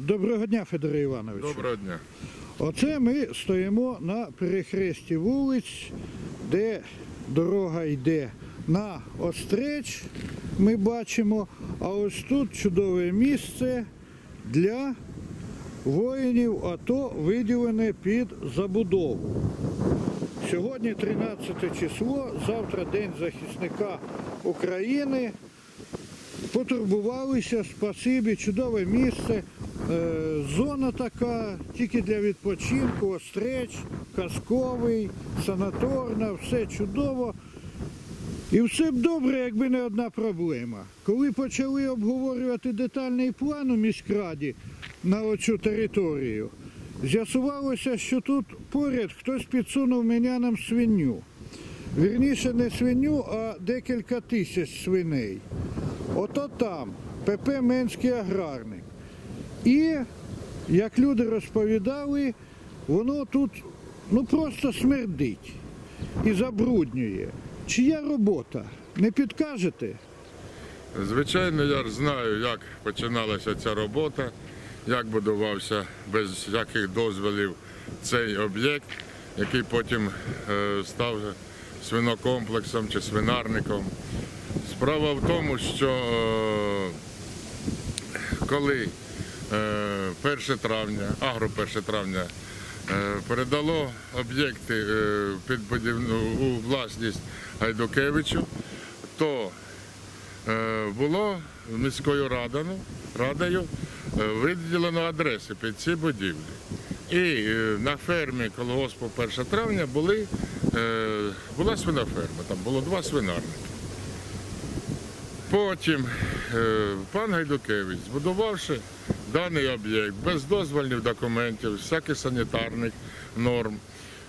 Доброго дня, Федоре Івановичу. Доброго дня. Оце ми стоїмо на перехресті вулиць, де дорога йде на Остреч, ми бачимо, а ось тут чудове місце для воїнів АТО виділене під забудову. Сьогодні 13 число, завтра День захисника України. Потурбувалися, спасибі, чудове місце. Е, Зона така, тільки для відпочинку, остреч, казковий, санаторна, все чудово. І все б добре, якби не одна проблема. Коли почали обговорювати детальний план у міськраді на оцю територію, з'ясувалося, що тут поряд хтось підсунув мене свиню. Вірніше не свиню, а декілька тисяч свиней. Ото там ПП Менський аграрник. І, як люди розповідали, воно тут ну просто смердить і забруднює. Чия робота? Не підкажете? Звичайно, я знаю, як починалася ця робота, як будувався без всяких дозволів цей об'єкт, який потім е, став свинокомплексом чи свинарником. Справа в тому, що е, коли 1 травня, агро 1 травня е, передало об'єкти е, під у власність Гайдукевичу, то е, було міською радою, радою е, виділено адреси під ці будівлі. І е, на фермі колгоспу 1 травня були, е, була свиноферма, там було два свинарники. Потім е, пан Гайдукевич, збудувавши даний об'єкт без дозвольних документів, всяких санітарних норм,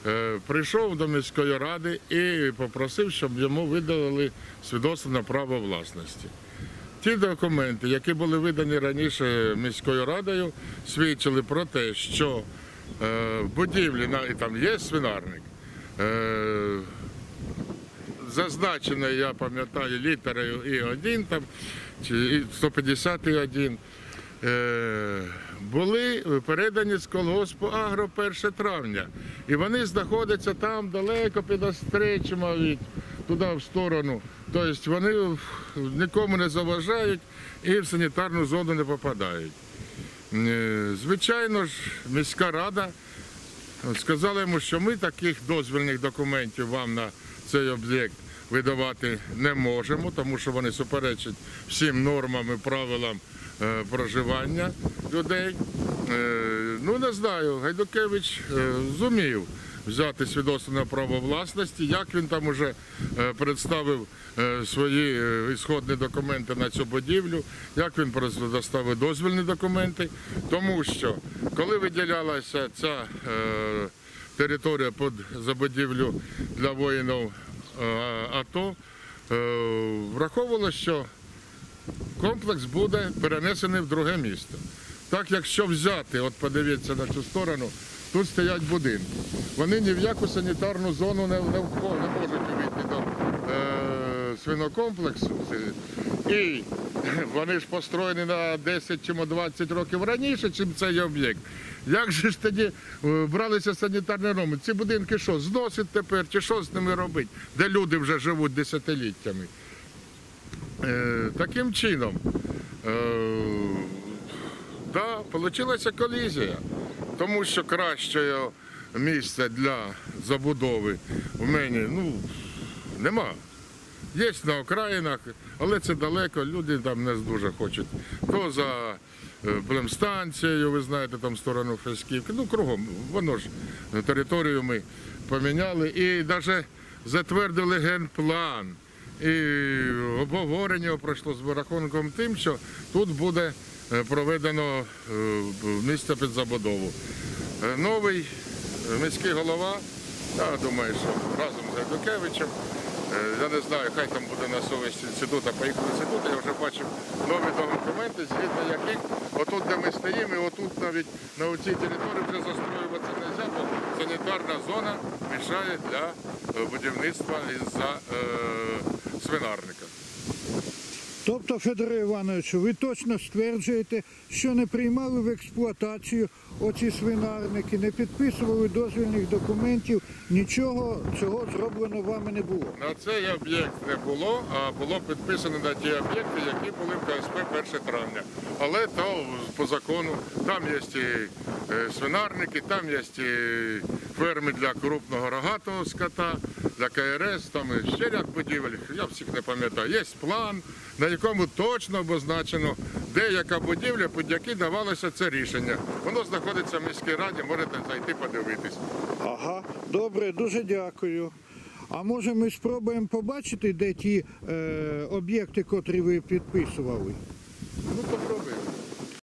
е, прийшов до міської ради і попросив, щоб йому видали свідоцтво на право власності. Ті документи, які були видані раніше міською радою, свідчили про те, що е, в будівлі і там є свинарник. е, зазначено, я пам'ятаю, літерою і 1 там, чи і 151, е, були передані з колгоспу Агро 1 травня. І вони знаходяться там далеко під Остречем, від туди в сторону. Тобто вони нікому не заважають і в санітарну зону не попадають. Е, Звичайно ж, міська рада Сказали йому, що ми таких дозвільних документів вам на цей об'єкт видавати не можемо, тому що вони суперечать всім нормам і правилам е, проживання людей. Е, ну не знаю, Гайдукевич е, зумів взяти свідоцтво на право власності, як він там уже е, представив е, свої е, ісходні документи на цю будівлю, як він предоставив дозвільні документи, тому що коли виділялася ця е, територія під забудівлю для воїнів е, АТО, е, враховувалося, що комплекс буде перенесений в друге місто. Так, якщо взяти, от подивіться на цю сторону, тут стоять будинки. Вони ні в яку санітарну зону не, не, можуть увійти до е, свинокомплексу. І вони ж построєні на 10 чи 20 років раніше, чим цей об'єкт. Як же ж тоді е, бралися санітарні норми? Ці будинки що, зносить тепер, чи що з ними робити, де люди вже живуть десятиліттями? Е, таким чином, е, да, вийшла колізія, тому що кращого місця для забудови в мене ну, нема. Є на окраїнах, але це далеко, люди там не дуже хочуть. То за племстанцією, ви знаєте, там сторону Фесківки, ну кругом, воно ж територію ми поміняли і навіть затвердили генплан. І обговорення пройшло з рахунком тим, що тут буде е, проведено е, місце під забудову. Е, Новий міський голова, я думаю, що разом з Гайдукевичем, я не знаю, хай там буде на совість інститута, поїхав в інститут, я вже бачив нові документи, згідно яких отут, де ми стоїмо, і отут навіть на цій території вже застроюватися не можна, бо санітарна зона мішає для е, будівництва із-за е, свинарника. Тобто, Федоре Івановичу, ви точно стверджуєте, що не приймали в експлуатацію оці свинарники, не підписували дозвільних документів, нічого цього зроблено вами не було. На цей об'єкт не було, а було підписано на ті об'єкти, які були в КСП 1 травня. Але то по закону там є е, свинарники, там є і ферми для крупного рогатого скота, для КРС, там і ще ряд будівель, я всіх не пам'ятаю. Є план, на якому точно обозначено, де яка будівля, під які давалося це рішення. Воно знаходиться в міській раді, можете зайти подивитись. Ага, добре, дуже дякую. А може ми спробуємо побачити, де ті е, об'єкти, котрі ви підписували? Ну, то